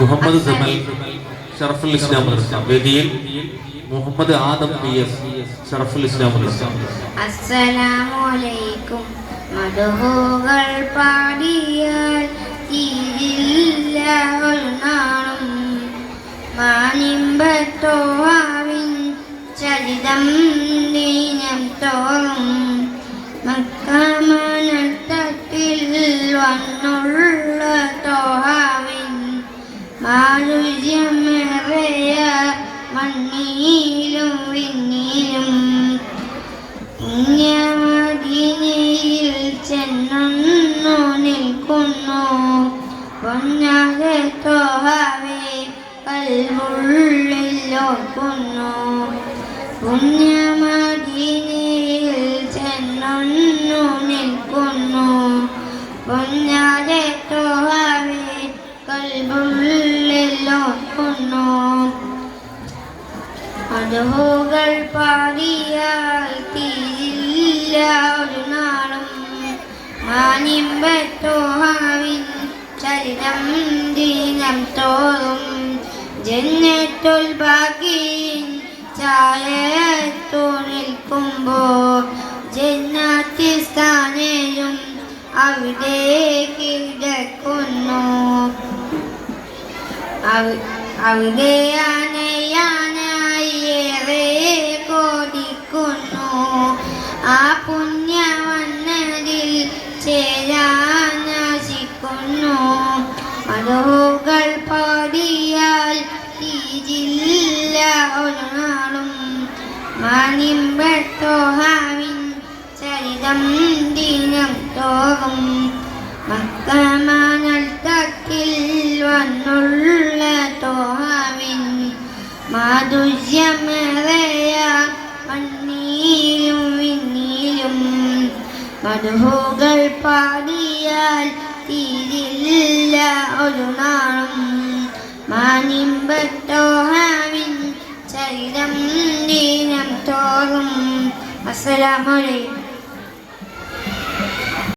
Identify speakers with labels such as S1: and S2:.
S1: മുഹമ്മദ് ജമൽ ഷറഫുൽ ഇസ്ലാം മദ്രസ. വേദിയിൽ Muhammad Adam P S Sharaful Islam Madrasa.
S2: അസ്സലാമലൈക്കും മധുഹുകൾ പാടിയാൽ തീരില്ല നാളും. മാനിമ്പത്തോവിൻ ചരിതം ദീനം തോറും. മക്കമനത്തത്തിൽ വന്നുള്ള മാരുര്യമേറിയ മണ്ണിലും വിണ്ണിലും പുണ്യമദീനയിൽ ചെന്നു നിൽക്കുന്നു. പൊന്നാകെ തോഹവേ കൽവുള്ളിൽ ഓർക്കുന്നു. പുണ്യമദീനയിൽ ചെന്നു നിൽക്കുന്നു. പൊന്നാകെ തോഹവേ കൽവുള്ളിൽ ഓർക്കുന്നു മധുകൾ പാടിയായി തീരില്ല ഒരു നാളും മാനിമ്പത്തോഹാവിൻ ചരിതം ദീനം തോറും ജന്നത്തുൽ ബാക്കിൻ ചായത്തു നിൽക്കുമ്പോ ജന്നാത്തി സ്ഥാനയും അവിടെ കിടക്കുന്നു. അവ- അവിടെ ആനയാനായി ഏറെ കൊതിക്കുന്നു ആ പുണ്യവന്നതിൽ ചേരാനാശിക്കുന്നു മധുകൾ പാടിയാൽ തീരില്ല ഒരു നാളും മാനിമ്പത്തോഹാവിൻ ചരിതം ദിനം തോറും. മക്കമാനൽ മാധുര്യമേറിയ മണ്ണീരും വിണ്ണീരും മധുഹുകൾ പാടിയാൽ തീരില്ല ഒരു നാളും. മാനിമ്പത്തോഹാവിൻ ചരിതം ദീനം തോറും. അസ്സലാമലൈക്കും